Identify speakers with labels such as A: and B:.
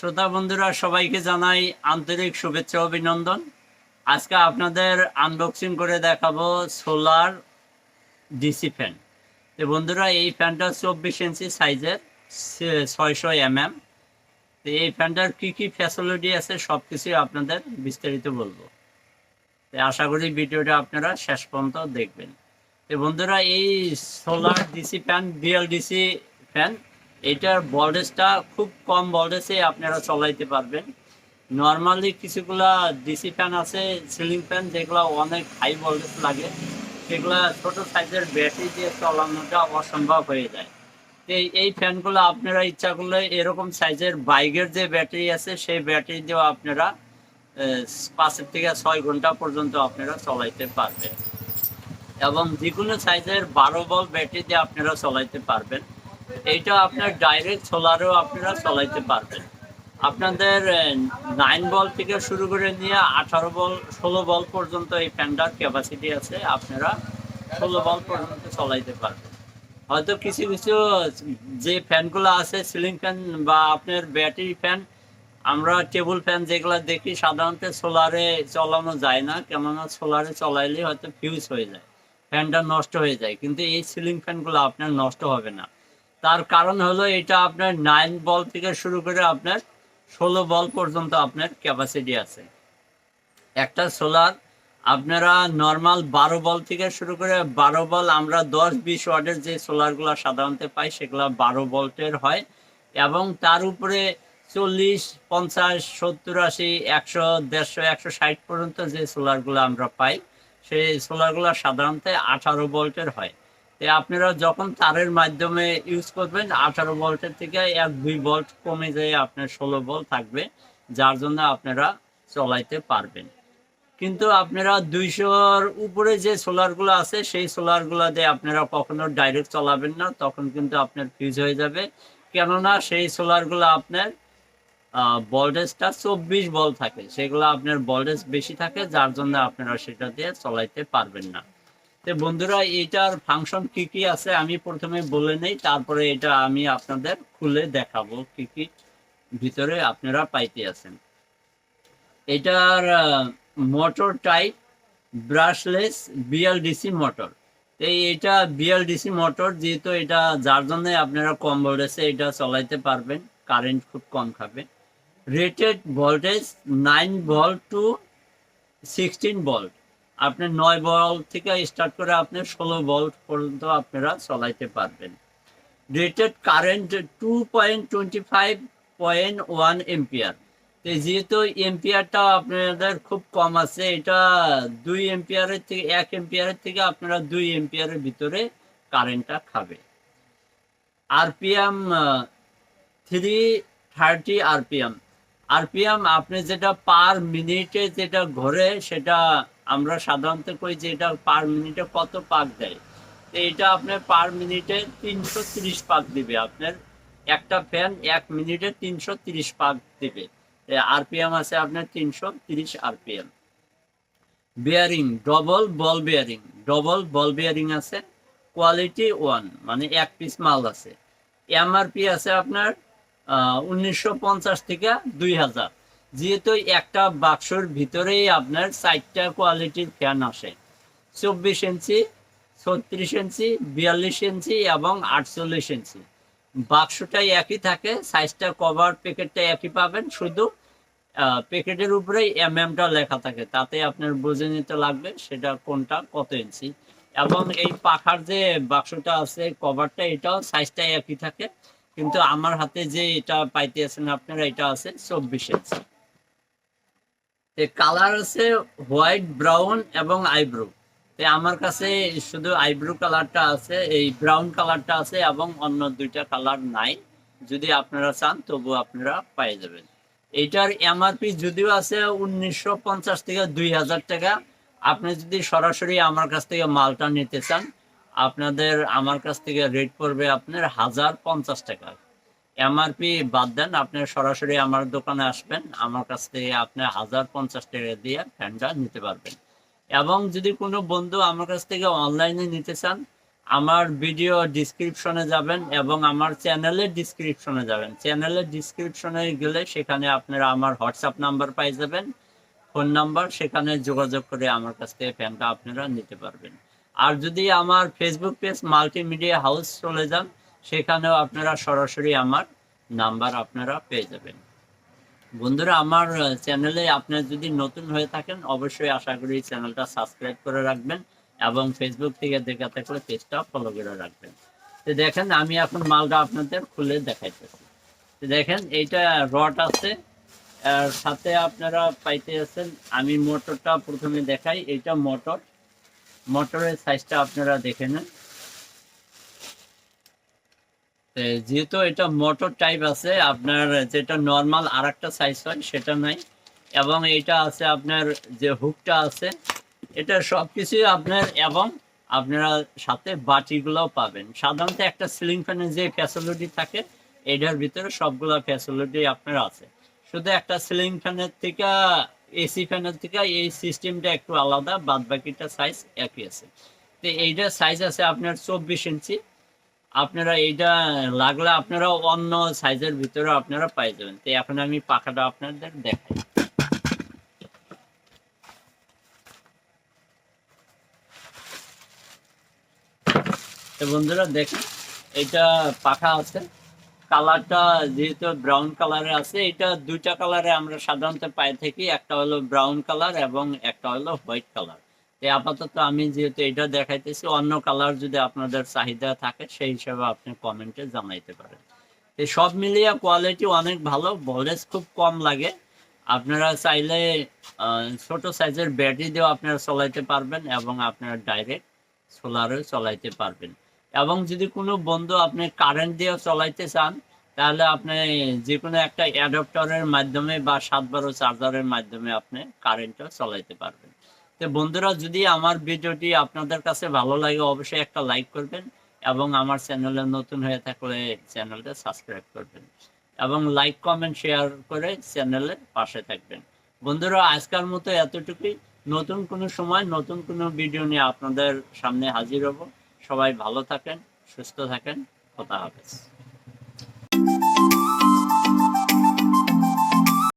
A: শ্রোতা বন্ধুরা, সবাইকে জানাই আন্তরিক শুভেচ্ছা, অভিনন্দন। আজকে আপনাদের আনবক্সিং করে দেখাবো সোলার ডিসি ফ্যান তো বন্ধুরা, এই ফ্যানটা চব্বিশ ইঞ্চি সাইজের ছয়শো এম এম তো এই ফ্যানটার কী কী ফ্যাসিলিটি আছে সব কিছুই আপনাদের বিস্তারিত বলব। তো আশা করি ভিডিওটা আপনারা শেষ পর্যন্ত দেখবেন। তো বন্ধুরা, এই solar DC fan BLDC fan এটার ভোল্টেজটা খুব কম ভোল্টেজে আপনারা চলাইতে পারবেন। নর্মালি কিছুগুলা ডিসি ফ্যান আছে সিলিং ফ্যান যেগুলো অনেক হাই ভোল্টেজ লাগে। সেগুলা ছোট সাইজের ব্যাটারি দিয়ে চালানোটা অসম্ভব হয়ে যায়। এই- এই ফ্যানগুলো আপনারা ইচ্ছা করলে এরকম সাইজের বাইকের যে ব্যাটারি আছে, সেই ব্যাটারি দিয়েও আপনারা পাঁচের থেকে ছয় ঘণ্টা পর্যন্ত আপনারা চলাইতে পারবেন। এবং যে কোনো সাইজের বারো বল ব্যাটারি দিয়ে আপনারা চলাইতে পারবেন। এইটা আপনার ডাইরেক্ট সোলারেও আপনারা চলাইতে পারবেন। আপনাদের নাইন বল থেকে শুরু করে নিয়ে আঠারো বল ষোলো বল পর্যন্ত এই ফ্যানটার ক্যাপাসিটি আছে, আপনারা ষোলো বল পর্যন্ত চলাইতে পারবেন। হয়তো কিছু কিছু, যে ফ্যানগুলো আছে সিলিং ফ্যান বা আপনার ব্যাটারি ফ্যান আমরা টেবিল ফ্যান যেগুলো দেখি, সাধারণত সোলারে চলানো যায় না, কেননা সোলারে চলাইলে হয়তো ফিউজ হয়ে যায় ফ্যানটা নষ্ট হয়ে যায়, কিন্তু এই সিলিং ফ্যানগুলো আপনার নষ্ট হবে না। তার কারণ হলো এটা আপনার নাইন বল থেকে শুরু করে আপনার ষোলো বল পর্যন্ত আপনার ক্যাপাসিটি আছে। একটা সোলার আপনারা নর্মাল বারো বল থেকে শুরু করে বারো বল আমরা দশ, বিশ ওয়াটের যে সোলারগুলো সাধারণত পাই, সেগুলো বারো ভোল্টের হয় এবং তার উপরে চল্লিশ, পঞ্চাশ, সত্তর, আশি, একশো, দেড়শো, একশো ষাট পর্যন্ত যে সোলারগুলো আমরা পাই, সেই সোলারগুলো সাধারণত আঠারো ভোল্টের হয়। আপনারা যখন তারের মাধ্যমে ইউজ করবেন, আঠারো ভোল্টের থেকে এক দুই ভোল্ট কমে যেয়ে আপনার ষোলো ভোল্ট থাকবে, যার জন্য আপনারা চলাইতে পারবেন। কিন্তু আপনারা দুইশোর উপরে যে সোলারগুলো আছে, সেই সোলারগুলো দিয়ে আপনারা কখনো ডাইরেক্ট চালাবেন না, তখন কিন্তু আপনার ফিউজ হয়ে যাবে। কেননা সেই সোলারগুলো আপনার ভোল্টেজটা চব্বিশ বল থাকে। সেগুলো আপনার ভোল্টেজ বেশি থাকে, যার জন্য আপনারা সেটা দিয়ে চলাইতে পারবেন না। তো বন্ধুরা, এটার ফাংশন কি কি আছে আমি প্রথমে বলে নেই, তারপরে এটা আমি আপনাদের খুলে দেখাবো কি কি ভিতরে আপনারা পাইতে আছেন। এটার motor type brushless BLDC motor এই এটা বিএলডিসি মোটর যেহেতু এটা যার জন্য আপনারা কম ভোল্টেজে এটা চালাইতে পারবেন কারেন্ট খুব কম খাবে। Rated voltage nine volt to sixteen volt আপনি নয় বল থেকে স্টার্ট করে আপনি ষোলো বল পর্যন্ত আপনারা চলাইতে পারবেন। Rated current two point twenty five point one ampere তো যেহেতু এম্পিয়ারটা আপনাদের খুব কম আছে, এটা দুই এম্পিয়ারের থেকে, এক এম্পিয়ারের থেকে আপনারা দুই এম্পিয়ারের ভিতরে কারেন্টটা খাবে। RPM three thirty RPM RPM আপনি যেটা পার মিনিটে যেটা ঘোরে, সেটা আমরা সাধারণত কই যে এটা পার মিনিটে কত পাক দেয়। তো এটা আপনার পার মিনিটে তিনশো তিরিশ পাক দিবে। আপনার একটা ফ্যান এক মিনিটে তিনশো তিরিশ পাক দিবে। আরপিএম আছে আপনার তিনশো তিরিশ RPM bearing double ball bearing double ball bearing আছে কোয়ালিটি ওয়ান মানে এক পিস মাল আছে। এমআরপি আছে আপনার উনিশশো পঞ্চাশ থেকে দুই হাজার। যেহেতু একটা বাক্সর ভিতরেই আপনার চারটা কোয়ালিটির ফ্যান আসে। চব্বিশ ইঞ্চি, ছত্রিশ ইঞ্চি, বিয়াল্লিশ ইঞ্চি এবং আটচল্লিশ ইঞ্চি। বাক্সটাই একই থাকে সাইজটা কভার প্যাকেটটা একই পাবেন, শুধু প্যাকেটের উপরেই এম এমটা লেখা থাকে। তাতে আপনার বুঝে নিতে লাগবে সেটা কোনটা, কত ইঞ্চি। এবং এই পাখার যে বাক্সটা আছে কভারটা এটাও সাইজটা একই থাকে। কিন্তু আমার হাতে যে এটা পাইতে আছেন আপনারা, এটা আছে চব্বিশ ইঞ্চি। কালার আছে হোয়াইট ব্রাউন এবং আইব্রো আমার কাছে শুধু আইব্রো কালারটা আছে, এই ব্রাউন কালারটা আছে এবং অন্য দুইটা কালার নাই। যদি আপনারা চান তবু আপনারা পাই যাবেন। এইটার এমআরপি যদিও আছে উনিশশো পঞ্চাশ থেকে দুই হাজার টাকা। আপনি যদি সরাসরি আমার কাছ থেকে মালটা নিতে চান, আপনাদের, আমার কাছ থেকে রেট পড়বে আপনার হাজার পঞ্চাশ টাকা। এমআরপি বাদ দেন, আপনি সরাসরি আমার দোকানে আসবেন, আমার কাছ থেকে আপনি হাজার পঞ্চাশ টাকা দিয়ে ফ্যানটা নিতে পারবেন। এবং যদি কোনো বন্ধু আমার কাছ থেকে অনলাইনে নিতে চান, আমার ভিডিও ডিসক্রিপশনে যাবেন এবং আমার চ্যানেলের ডিসক্রিপশনে যাবেন। চ্যানেলের ডিসক্রিপশনে গেলে সেখানে আপনারা আমার হোয়াটসঅ্যাপ নাম্বার পাই যাবেন, ফোন নাম্বার, সেখানে যোগাযোগ করে আমার কাছ থেকে ফ্যানটা আপনারা নিতে পারবেন। আর যদি আমার ফেসবুক পেজ মাল্টিমিডিয়া হাউস চলে যান সেখানেও আপনারা সরাসরি আমার নাম্বার আপনারা পেয়ে যাবেন। বন্ধুরা, আমার চ্যানেলে আপনার যদি নতুন হয়ে থাকেন, অবশ্যই আশা করি চ্যানেলটা সাবস্ক্রাইব করে রাখবেন এবং ফেসবুক থেকে দেখা থাকলে পেজটা ফলো করে রাখবেন। তো দেখেন, আমি এখন মালটা আপনাদের খুলে দেখাইতেছি। তো দেখেন, এইটা রড আছে, আর সাথে আপনারা পাইতে আছেন, আমি মোটরটা প্রথমে দেখাই, এইটা মোটর মোটরের সাইজটা আপনারা দেখে নেন। যেহেতু এটা মোটর টাইপ আছে, আপনার যেটা নর্মাল আর একটা সাইজ হয়, সেটা নাই। এবং এটা আছে আপনার যে হুকটা আছে, এটা সব কিছুই আপনার এবং আপনারা সাথে বাটিগুলোও পাবেন। সাধারণত একটা সিলিং ফ্যানের যে ফ্যাসিলিটি থাকে, এটার ভিতরে সবগুলো ফ্যাসিলিটি আপনার আছে। শুধু একটা সিলিং ফ্যানের থেকে এসি ফ্যানের থেকে এই সিস্টেমটা একটু আলাদা বাদ বাকিটা সাইজ একই আছে। তো এইটার সাইজ আছে আপনার চব্বিশ ইঞ্চি আপনারা এইটা লাগলে আপনারা অন্য সাইজের ভিতরে আপনারা পাই যাবেন। তো এখন আমি পাখাটা আপনাদের দেখাই। বন্ধুরা দেখেন এটা পাখা আছে। কালারটা যেহেতু ব্রাউন কালারে আছে এটা দুইটা কালারে আমরা সাধারণত পাই থাকি। একটা হলো ব্রাউন কালার এবং একটা হলো হোয়াইট কালার আপাতত আমি যেহেতু এটা দেখাইতেছি, অন্য কালার যদি আপনাদের চাহিদা থাকে, সেই হিসাবে আপনি কমেন্টে জানাইতে পারেন। তো সব মিলিয়ে কোয়ালিটি অনেক ভালো ভোল্টেজ খুব কম লাগে। আপনারা চাইলে ছোট সাইজের ব্যাটারি দিয়েও আপনারা চলাইতে পারবেন এবং আপনারা ডাইরেক্ট সোলারও চলাইতে পারবেন। এবং যদি কোনো বন্ধু আপনি কারেন্ট দিয়েও চলাইতে চান, তাহলে আপনি যে কোনো একটা অ্যাডাপ্টারের মাধ্যমে বা সাত বারো চার্জারের মাধ্যমে আপনি কারেন্টও চলাইতে পারবেন। বন্ধুরা, যদি আমার ভিডিওটি আপনাদের কাছে ভালো লাগে, অবশ্যই একটা লাইক করবেন এবং আমার চ্যানেলে নতুন হয়ে থাকলে চ্যানেলটা সাবস্ক্রাইব করবেন এবং লাইক, কমেন্ট, শেয়ার করে চ্যানেলের পাশে থাকবেন। বন্ধুরা, আজকের মতো এতটুকুই। নতুন কোনো সময়, নতুন কোনো ভিডিও নিয়ে আপনাদের সামনে হাজির হব। সবাই ভালো থাকেন, সুস্থ থাকেন। কথা হাফেজ।